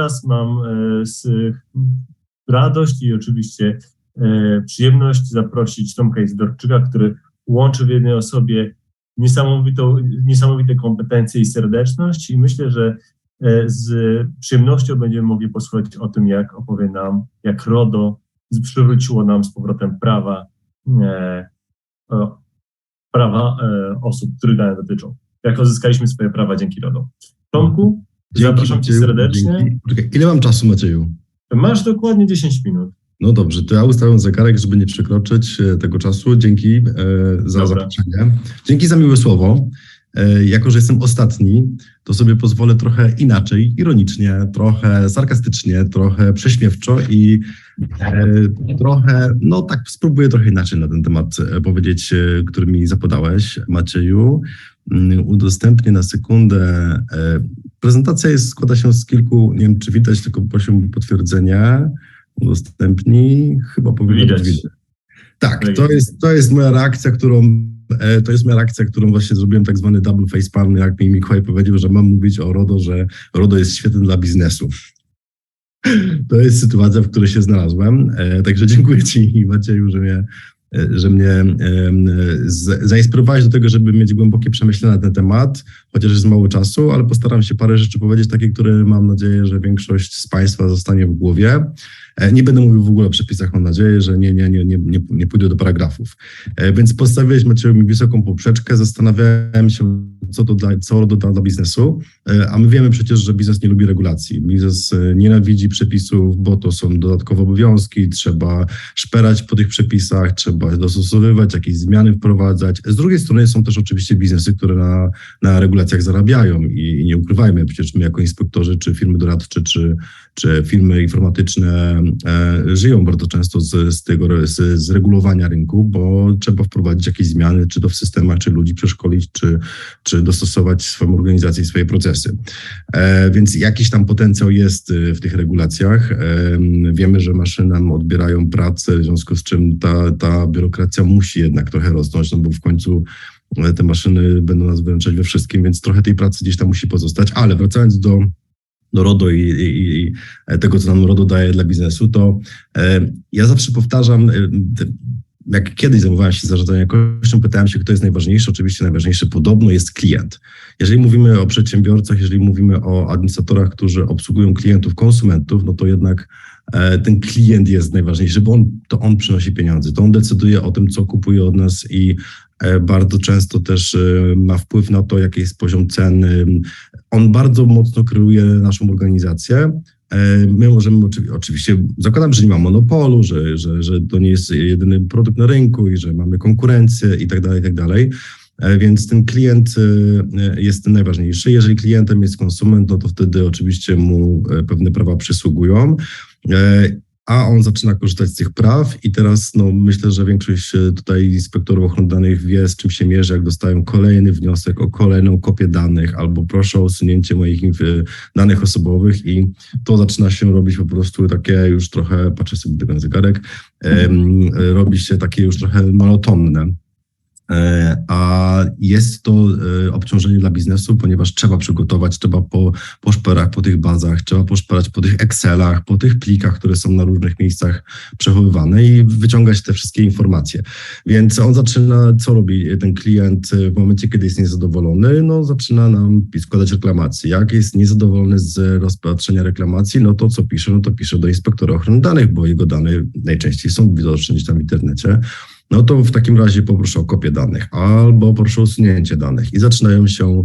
teraz mam e, radość i oczywiście e, przyjemność zaprosić Tomka Izdorczyka, który łączy w jednej osobie niesamowitą, niesamowite kompetencje i serdeczność i myślę, że e, z przyjemnością będziemy mogli posłuchać o tym, jak opowie nam, jak RODO przywróciło nam z powrotem prawa, prawa osób, których dane dotyczą. Jak odzyskaliśmy swoje prawa dzięki RODO. Tomku, Dzięki, zapraszam Cię Macieju, serdecznie. dzięki. Poczekaj, ile mam czasu, Macieju? Masz dokładnie 10 minut. No dobrze, to ja ustawiam zegarek, żeby nie przekroczyć e, tego czasu. Dzięki e, za Dobra. zaproszenie. Dzięki za miłe słowo. E, jako, że jestem ostatni, to sobie pozwolę trochę inaczej, ironicznie, trochę sarkastycznie, trochę prześmiewczo i e, trochę, no tak, spróbuję trochę inaczej na ten temat e, powiedzieć, e, który mi zapodałeś, Macieju. Mm, Udostępnię na sekundę. E, prezentacja jest, składa się z kilku, nie wiem czy widać, tylko prosiłbym o potwierdzenie. Udostępnij, chyba powinno Widać. być widać. Tak, to jest. to jest moja reakcja, którą e, to jest moja reakcja, którą właśnie zrobiłem tak zwany double face palm, jak mi Mikołaj powiedział, że mam mówić o RODO, że RODO jest świetne dla biznesu. To jest sytuacja, w której się znalazłem. E, Także dziękuję Ci, Macieju, że mnie, że mnie em, z- zainspirowałeś do tego, żeby mieć głębokie przemyślenia na ten temat, chociaż jest mało czasu, ale postaram się parę rzeczy powiedzieć, takie, które mam nadzieję, że większość z Państwa zostanie w głowie. E, Nie będę mówił w ogóle o przepisach, mam nadzieję, że nie, nie, nie, nie, nie, nie pójdę do paragrafów. E, Więc postawiłeś Macieju mi wysoką poprzeczkę, zastanawiałem się, co to da, co RODO da dla biznesu, E, a my wiemy przecież, że biznes nie lubi regulacji. Biznes e, nienawidzi przepisów, bo to są dodatkowe obowiązki, trzeba szperać po tych przepisach, trzeba dostosowywać, jakieś zmiany wprowadzać. Z drugiej strony są też oczywiście biznesy, które na, na regulacjach zarabiają i, i nie ukrywajmy, przecież my jako inspektorzy, czy firmy doradcze, czy, czy firmy informatyczne e, żyją bardzo często z, z tego, z, z regulowania rynku, bo trzeba wprowadzić jakieś zmiany, czy to w systemach, czy ludzi przeszkolić, czy, czy dostosować swoją organizację i swoje procesy. E, więc jakiś tam potencjał jest e, w tych regulacjach. E, wiemy, że maszyny nam odbierają pracę, w związku z czym ta, ta biurokracja musi jednak trochę rosnąć, no bo w końcu te maszyny będą nas wyręczać we wszystkim, więc trochę tej pracy gdzieś tam musi pozostać. Ale wracając do, do RODO i, i, i tego, co nam RODO daje dla biznesu, to e, ja zawsze powtarzam, e, jak kiedyś zajmowałem się zarządzaniem jakością, pytałem się, kto jest najważniejszy. Oczywiście najważniejszy podobno jest klient. Jeżeli mówimy o przedsiębiorcach, jeżeli mówimy o administratorach, którzy obsługują klientów, konsumentów, no to jednak e, ten klient jest najważniejszy, bo on, to on przynosi pieniądze, to on decyduje o tym, co kupuje od nas i e, bardzo często też e, ma wpływ na to, jaki jest poziom ceny. On bardzo mocno kreuje naszą organizację. E, My możemy oczywi- oczywiście, zakładam, że nie ma monopolu, że, że, że to nie jest jedyny produkt na rynku i że mamy konkurencję i tak dalej, i tak dalej. E, Więc ten klient e, jest ten najważniejszy. Jeżeli klientem jest konsument, no to wtedy oczywiście mu pewne prawa przysługują. E, A on zaczyna korzystać z tych praw i teraz no, myślę, że większość e, tutaj inspektorów ochrony danych wie, z czym się mierzy, jak dostają kolejny wniosek o kolejną kopię danych albo proszę o usunięcie moich inf- danych osobowych i to zaczyna się robić po prostu takie już trochę, patrzę sobie tylko na zegarek, robi się takie już trochę monotonne. E, A jest to e, obciążenie dla biznesu, ponieważ trzeba przygotować, trzeba po, poszperać po tych bazach, trzeba poszperać po tych Excelach, po tych plikach, które są na różnych miejscach przechowywane i wyciągać te wszystkie informacje. Więc on zaczyna, co robi ten klient e, w momencie, kiedy jest niezadowolony? No, zaczyna nam składać reklamacje. Jak jest niezadowolony z rozpatrzenia reklamacji, no to co pisze? No to pisze do inspektora ochrony danych, bo jego dane najczęściej są widoczne gdzieś tam w internecie. No to w takim razie poproszę o kopię danych albo proszę o usunięcie danych. I zaczynają się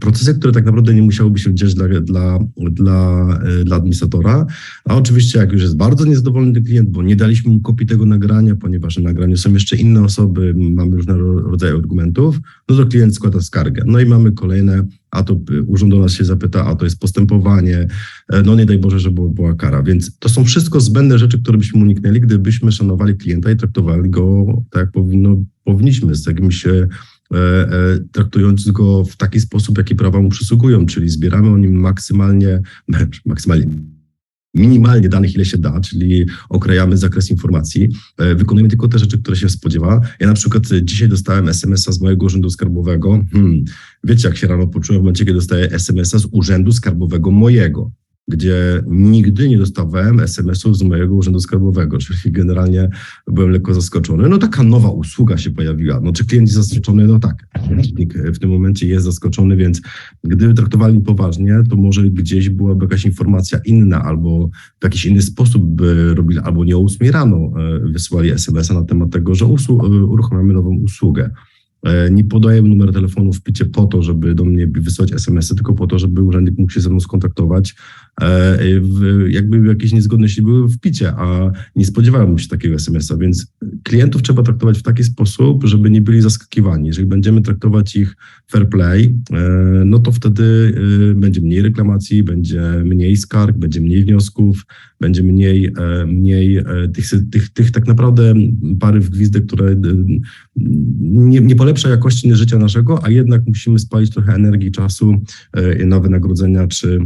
procesy, które tak naprawdę nie musiałyby się dziać dla, dla, dla, y, dla administratora. A oczywiście jak już jest bardzo niezadowolony klient, bo nie daliśmy mu kopii tego nagrania, ponieważ na nagraniu są jeszcze inne osoby, mamy różne ro- rodzaje argumentów, no to klient składa skargę. No i mamy kolejne, a to y, urząd do nas się zapyta, a to jest postępowanie, e, no nie daj Boże, żeby była, kara. Więc to są wszystko zbędne rzeczy, które byśmy uniknęli, gdybyśmy szanowali klienta i traktowali go tak, jak powinno, powinniśmy, z jakimś e, e, traktując go w taki sposób, jaki prawa mu przysługują, czyli zbieramy o nim maksymalnie, maksymalnie minimalnie danych, ile się da, czyli okrajamy zakres informacji, e, wykonujemy tylko te rzeczy, które się spodziewa. Ja na przykład dzisiaj dostałem SMS-a z mojego urzędu skarbowego. Hmm, wiecie, jak się rano poczułem w momencie, kiedy dostaję SMS-a z urzędu skarbowego mojego gdzie nigdy nie dostawałem SMS-ów z mojego urzędu skarbowego, czyli generalnie byłem lekko zaskoczony. No taka nowa usługa się pojawiła. No czy klient jest zaskoczony? No tak. W tym momencie jest zaskoczony, więc gdyby traktowali poważnie, to może gdzieś byłaby jakaś informacja inna albo w jakiś inny sposób by robili, albo nie o 8 rano e, wysyłali SMS-a na temat tego, że e, uruchamiamy nową usługę. E, nie podaję numer telefonu w picie po to, żeby do mnie wysłać SMS-y, tylko po to, żeby urzędnik mógł się ze mną skontaktować. E, jakby jakieś niezgodności były w picie, a nie spodziewałem się takiego SMS-a, więc klientów trzeba traktować w taki sposób, żeby nie byli zaskakiwani. Jeżeli będziemy traktować ich fair play, e, no to wtedy będzie mniej reklamacji, będzie mniej skarg, będzie mniej wniosków, będzie mniej, mniej tych, tych, tych tak naprawdę pary w gwizdek, które nie, nie polepsza jakości życia naszego, a jednak musimy spalić trochę energii, czasu e, na wynagrodzenia czy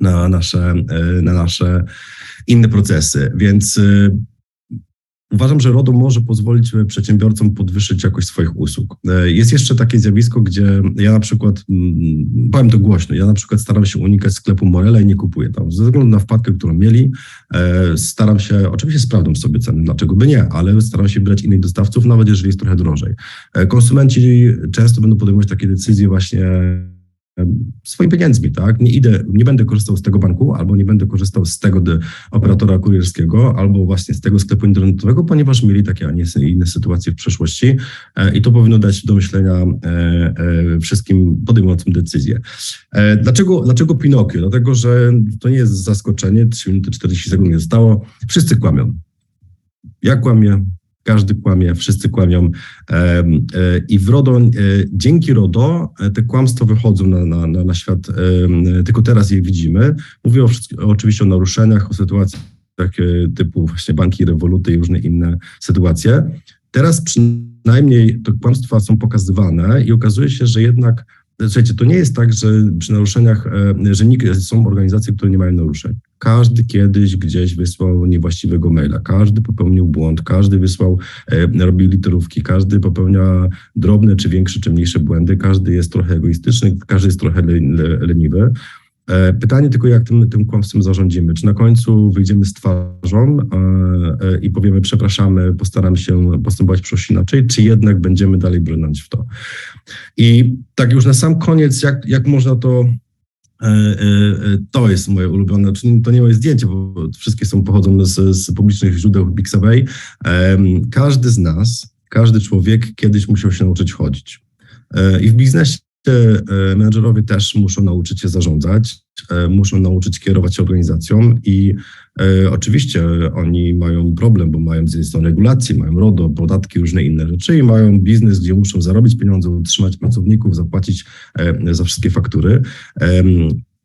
na nasze, e, na nasze inne procesy. Więc e, Uważam, że RODO może pozwolić przedsiębiorcom podwyższyć jakość swoich usług. Jest jeszcze takie zjawisko, gdzie ja na przykład, mm, powiem to głośno, ja na przykład staram się unikać sklepu Morele i nie kupuję tam. Ze względu na wpadkę, którą mieli, e, staram się, oczywiście sprawdzam sobie ceny, dlaczego by nie, ale staram się brać innych dostawców, nawet jeżeli jest trochę drożej. E, konsumenci często będą podejmować takie decyzje właśnie swoimi pieniędzmi, tak? Nie idę, nie będę korzystał z tego banku, albo nie będę korzystał z tego operatora kurierskiego, albo właśnie z tego sklepu internetowego, ponieważ mieli takie, a nie inne sytuacje w przeszłości e, i to powinno dać do myślenia e, e, wszystkim podejmującym decyzje. Dlaczego, dlaczego Pinokio? Dlatego, że to nie jest zaskoczenie, 3 minuty 40 sekund nie zostało, wszyscy kłamią. Ja kłamię, każdy kłamie, wszyscy kłamią. E, I w RODO, e, dzięki RODO e, te kłamstwa wychodzą na, na, na świat, tylko teraz je widzimy. Mówię o, oczywiście o naruszeniach, o sytuacjach typu właśnie banki, rewoluty i różne inne sytuacje. Teraz przynajmniej te kłamstwa są pokazywane i okazuje się, że jednak Słuchajcie, to nie jest tak, że przy naruszeniach, e, że są organizacje, które nie mają naruszeń. Każdy kiedyś gdzieś wysłał niewłaściwego maila, każdy popełnił błąd, każdy wysłał, e, robił literówki, każdy popełnia drobne czy większe czy mniejsze błędy, każdy jest trochę egoistyczny, każdy jest trochę leniwy. E, pytanie tylko, jak tym, tym kłamstwem zarządzimy. Czy na końcu wyjdziemy z twarzą e, i powiemy, przepraszamy, postaramy się postępować proszę inaczej, czy jednak będziemy dalej brnąć w to. I tak już na sam koniec, jak, jak można to e, to jest moje ulubione, to nie moje zdjęcie, bo wszystkie są pochodzą z, z publicznych źródeł Pixabay. Każdy z nas, każdy człowiek kiedyś musiał się nauczyć chodzić. I w biznesie E, menedżerowie też muszą nauczyć się zarządzać, e, muszą nauczyć kierować się organizacją i e, oczywiście oni mają problem, bo mają z jednej strony regulacje, mają RODO, podatki, różne inne rzeczy i mają biznes, gdzie muszą zarobić pieniądze, utrzymać pracowników, zapłacić za wszystkie faktury,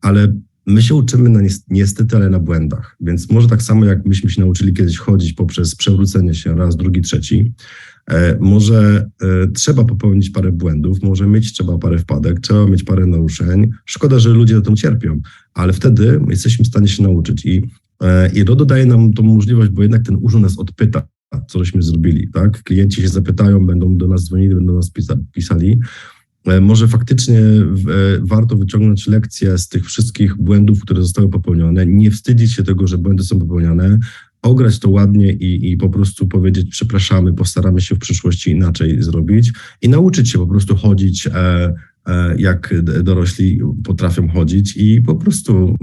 ale My się uczymy na niestety, ale na błędach. Więc może tak samo jak myśmy się nauczyli kiedyś chodzić poprzez przewrócenie się raz, drugi, trzeci, E, może e, trzeba popełnić parę błędów, może mieć trzeba parę wpadek, trzeba mieć parę naruszeń. Szkoda, że ludzie na tym cierpią, ale wtedy jesteśmy w stanie się nauczyć. I, e, i RODO daje nam tą możliwość, bo jednak ten urząd nas odpyta, co żeśmy zrobili. Tak? Klienci się zapytają, będą do nas dzwonili, będą do nas pisali. Może faktycznie warto wyciągnąć lekcje z tych wszystkich błędów, które zostały popełnione, nie wstydzić się tego, że błędy są popełniane, ograć to ładnie i, i po prostu powiedzieć przepraszamy, postaramy się w przyszłości inaczej zrobić i nauczyć się po prostu chodzić e, e, jak dorośli potrafią chodzić i po prostu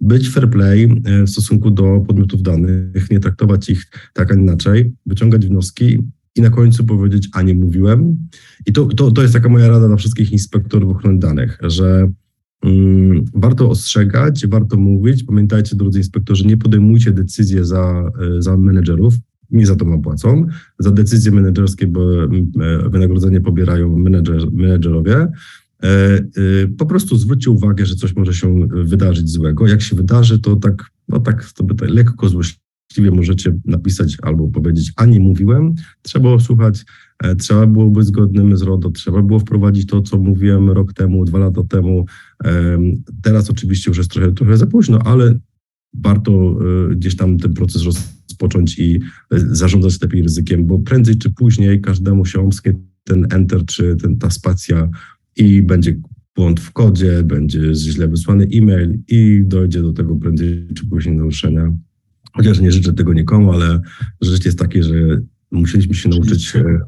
być fair play e, w stosunku do podmiotów danych, nie traktować ich tak, a inaczej, wyciągać wnioski i na końcu powiedzieć, a nie mówiłem. I to, to, to jest taka moja rada dla wszystkich inspektorów ochrony danych, że warto ostrzegać, warto mówić. Pamiętajcie, drodzy inspektorzy, nie podejmujcie decyzji za, e, za menedżerów, nie za to wam płacą. Za decyzje menedżerskie bo mm, e, wynagrodzenie pobierają menedżer, menedżerowie. E, po prostu zwróćcie uwagę, że coś może się wydarzyć złego. Jak się wydarzy, to tak, no tak, to by tak lekko złośliwie możecie napisać albo powiedzieć, a nie mówiłem. Trzeba słuchać E, trzeba było być zgodnym z RODO, trzeba było wprowadzić to, co mówiłem rok temu, dwa lata temu. Teraz oczywiście już jest trochę, trochę za późno, ale warto e, gdzieś tam ten proces rozpocząć i e, zarządzać lepiej ryzykiem, bo prędzej czy później każdemu się omsknie ten enter czy ten, ta spacja i będzie błąd w kodzie, będzie źle wysłany e-mail i dojdzie do tego prędzej czy później naruszenia. Chociaż nie życzę tego nikomu, ale życie jest takie, że musieliśmy się nauczyć e,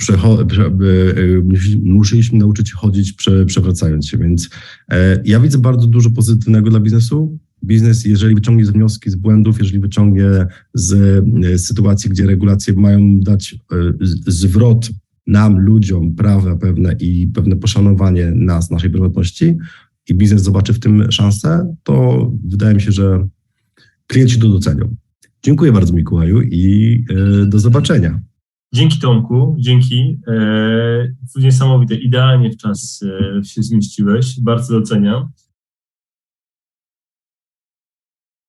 przecho- prze- e, musi- musieliśmy nauczyć chodzić prze, przewracając się, więc e, ja widzę bardzo dużo pozytywnego dla biznesu. Biznes, jeżeli wyciągnie wnioski z błędów, jeżeli wyciągnie z e, sytuacji, gdzie regulacje mają dać e, z- zwrot nam, ludziom, prawa pewne i pewne poszanowanie nas, naszej prywatności i biznes zobaczy w tym szansę, to wydaje mi się, że klienci to docenią. Dziękuję bardzo Mikołaju i e, do zobaczenia. Dzięki Tomku, dzięki. E, niesamowite, idealnie w czas e, się zmieściłeś, bardzo doceniam.